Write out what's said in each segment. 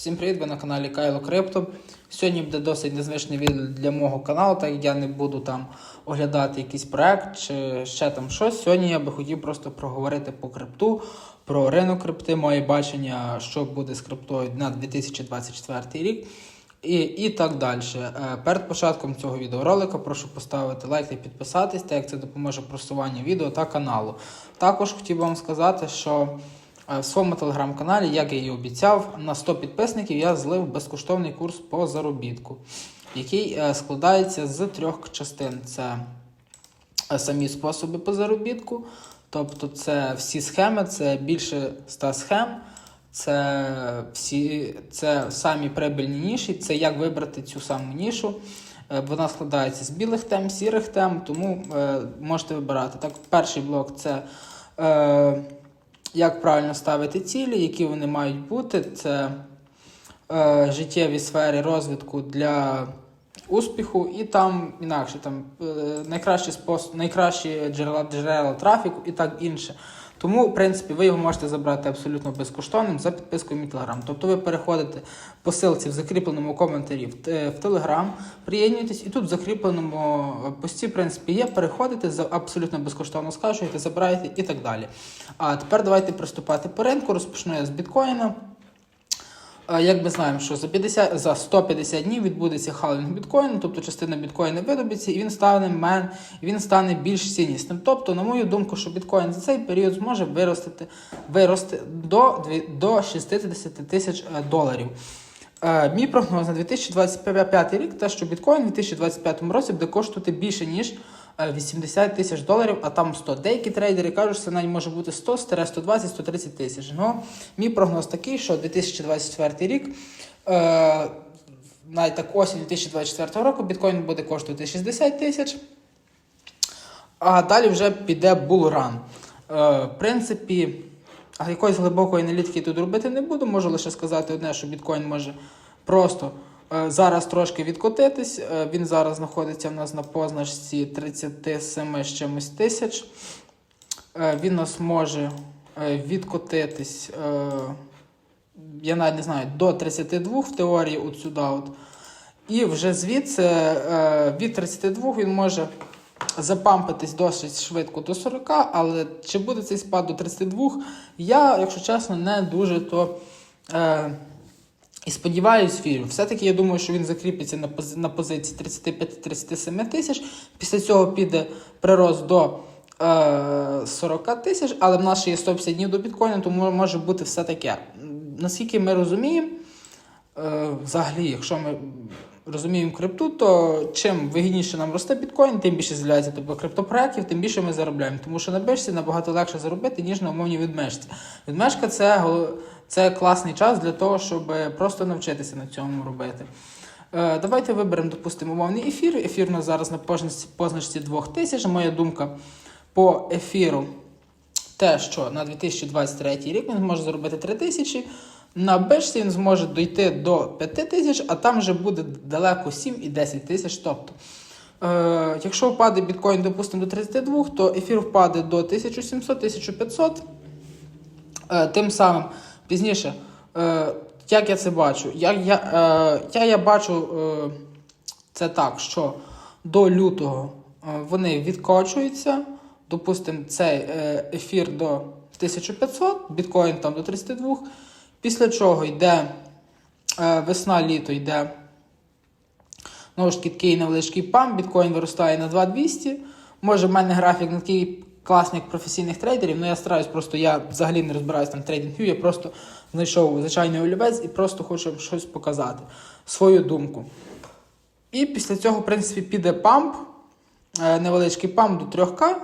Всім привіт, ви на каналі Кайло Крипто. Сьогодні буде досить незвичне відео для мого каналу, так як я не буду там оглядати якийсь проект чи ще там щось. Сьогодні я би хотів просто проговорити по крипту, про ринок крипти, моє бачення, що буде з криптою на 2024 рік. І, і так далі. Е, Перед початком цього відеоролика прошу поставити лайк та підписатись, так як це допоможе просуванню відео та каналу. Також хотів би вам сказати, що В своєму телеграм-каналі, як я і обіцяв, на 100 підписників я злив безкоштовний курс по заробітку, який е, складається з трьох частин: це е, самі способи по заробітку, тобто це всі схеми, це більше 100 схем, це всі це самі прибильні ніші, це як вибрати цю саму нішу. Е, Вона складається з білих тем, сірих тем, тому е, можете вибирати. Так, перший блок це. Е, як правильно ставити цілі, які вони мають бути. Це е, життєві сфери розвитку для успіху, і там інакше там е, найкращі способ, найкращі джерела, джерела трафіку і так інше. Тому, в принципі, ви його можете забрати абсолютно безкоштовним за підпискою мій Телеграм. Тобто ви переходите по силці в закріпленому коментарі в, Телеграм, приєднуєтесь, і тут в закріпленому е, пості, в принципі, є. Переходите за абсолютно безкоштовно скачуєте, забираєте і так далі. А тепер давайте приступати по ринку. Розпочну я з біткоїна. Як ми знаємо, що за 50, за 150 днів відбудеться халінг біткоїну, тобто частина біткоїна видобиться, і він стане мен, він стане більш ціннісним. Тобто, на мою думку, що біткоін за цей період зможе виростити, вирости до, до 60 тисяч е, доларів. Е, Мій прогноз на 2025 рік те, що біткоін у 2025 році буде коштувати більше, ніж 80 тисяч доларів, а там 100. Деякі трейдери кажуть, що це навіть може бути 100, 120, 130 тисяч. Ну, мій прогноз такий, що 2024 рік, е, навіть так осінь 2024 року, біткоін буде коштувати 60 тисяч. А далі вже піде булран. Е, в принципі, якоїсь глибокої аналітики тут робити не буду. Можу лише сказати одне, що біткоін може просто е, зараз трошки відкотитись. Е, він зараз знаходиться в нас на позначці 37 з чимось тисяч. Е, він нас може е, відкотитись, е, я навіть не знаю, до 32 в теорії от сюди. От. І вже звідси е, від 32 він може запампитись досить швидко до 40, але чи буде цей спад до 32, я, якщо чесно, не дуже то. І сподіваюсь, фільм, Все-таки я думаю, що він закріпиться на, на позиції 35-37 тисяч. Після цього піде прирост до е, 40 тисяч, але в нас ще є 150 днів до біткоїну, тому може бути все таке. Наскільки ми розуміємо, е, взагалі, якщо ми розуміємо крипту, то чим вигідніше нам росте біткоін, тим більше з'являється тобто, криптопроєктів, тим більше ми заробляємо. Тому що на биржці набагато легше заробити, ніж на умовній відмежці. Відмежка це, це класний час для того, щоб просто навчитися на цьому робити. Е, давайте виберемо, допустимо, умовний ефір. Ефір у нас зараз на позначці, позначці 2000. Моя думка по ефіру те, що на 2023 рік він зможе заробити 3 тисячі. На бешці він зможе дойти до 5 тисяч, а там вже буде далеко 7 і 10 тисяч. Тобто, е, якщо впаде біткоін, допустимо, до 32, то ефір впаде до 1700-1500. Е, тим самим пізніше, е, як я це бачу, як я, е, я, я бачу е, це так, що до лютого е, вони відкочуються. Допустимо, цей е, ефір до 1500, біткоін там до 32. Після чого йде е, весна-літо, йде знову ж таки такий невеличкий пам, біткоін виростає на 2200. Може, в мене графік не такий класний, як професійних трейдерів, але я стараюсь просто, я взагалі не розбираюся там в трейдингу, я просто знайшов звичайний олівець і просто хочу щось показати, свою думку. І після цього, в принципі, піде памп, е, невеличкий памп до 3К,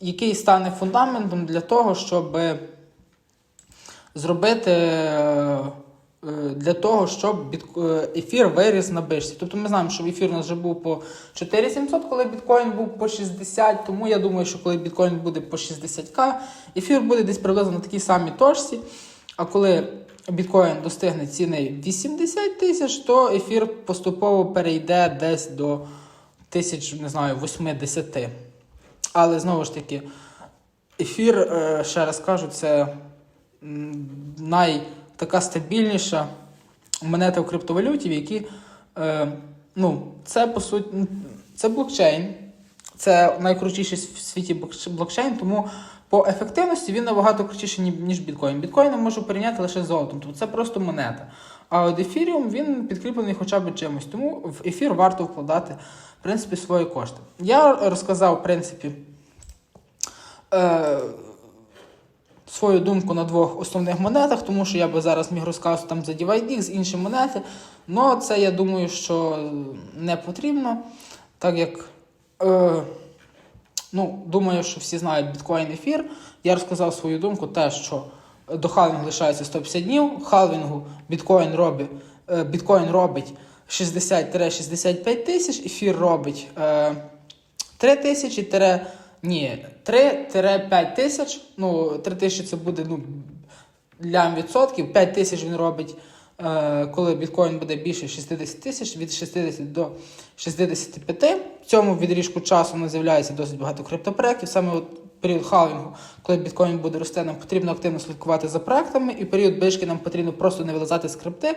який стане фундаментом для того, щоб зробити е, е, для того, щоб е, ефір виріс на биржі. Тобто ми знаємо, що ефір у нас вже був по 4700, коли біткоін був по 60, тому я думаю, що коли біткоін буде по 60к, ефір буде десь приблизно на такій самій точці. А коли біткоін достигне ціни 80 тисяч, то ефір поступово перейде десь до тисяч, не знаю, 8-10. Але знову ж таки, ефір, ще раз кажу, це най така стабільніша монета в криптовалюті, в якій е, ну, це по суті це блокчейн. Це найкрутіший в світі блокчейн, тому по ефективності він набагато крутіший, ніж біткоін. Біткоін можу порівняти лише з золотом, тобто це просто монета. А от ефіріум він підкріплений хоча б чимось, тому в ефір варто вкладати в принципі свої кошти. Я розказав, в принципі, е, свою думку на двох основних монетах, тому що я би зараз міг розказувати там за DivideX, інші монети. але це я думаю, що не потрібно, так як. Е, Ну, думаю, що всі знають біткоін ефір. Я розказав свою думку, те, що до халвінгу лишається 150 днів. Халвінгу біткоін робить, е, біткоін робить 60-65 тисяч, ефір робить е, 3 тисячі, ні, 3-5 тисяч. Ну, 3 тисячі це буде ну, лям відсотків, 5 тисяч він робить, е, коли біткоін буде більше 60 тисяч, від 60 до 65. В цьому відріжку часу нас з'являється досить багато криптопроєктів. Саме от період халвінгу, коли біткоін буде рости, нам потрібно активно слідкувати за проектами, і період бишки нам потрібно просто не вилазати з крипти.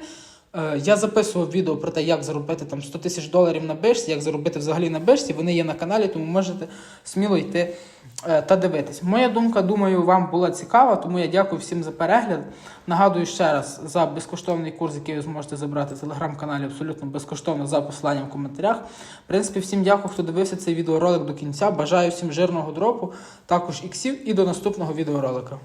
Е, Я записував відео про те, як заробити там 100 тисяч доларів на бишці, як заробити взагалі на бишці. Вони є на каналі, тому можете сміло йти е, та дивитись. Моя думка, думаю, вам була цікава, тому я дякую всім за перегляд. Нагадую ще раз за безкоштовний курс, який ви зможете забрати в телеграм-каналі абсолютно безкоштовно за посиланням в коментарях. В принципі, всім дякую, хто дивився цей відеоролик до кінця. Бажаю всім жирного дропу, також іксів і до наступного відеоролика.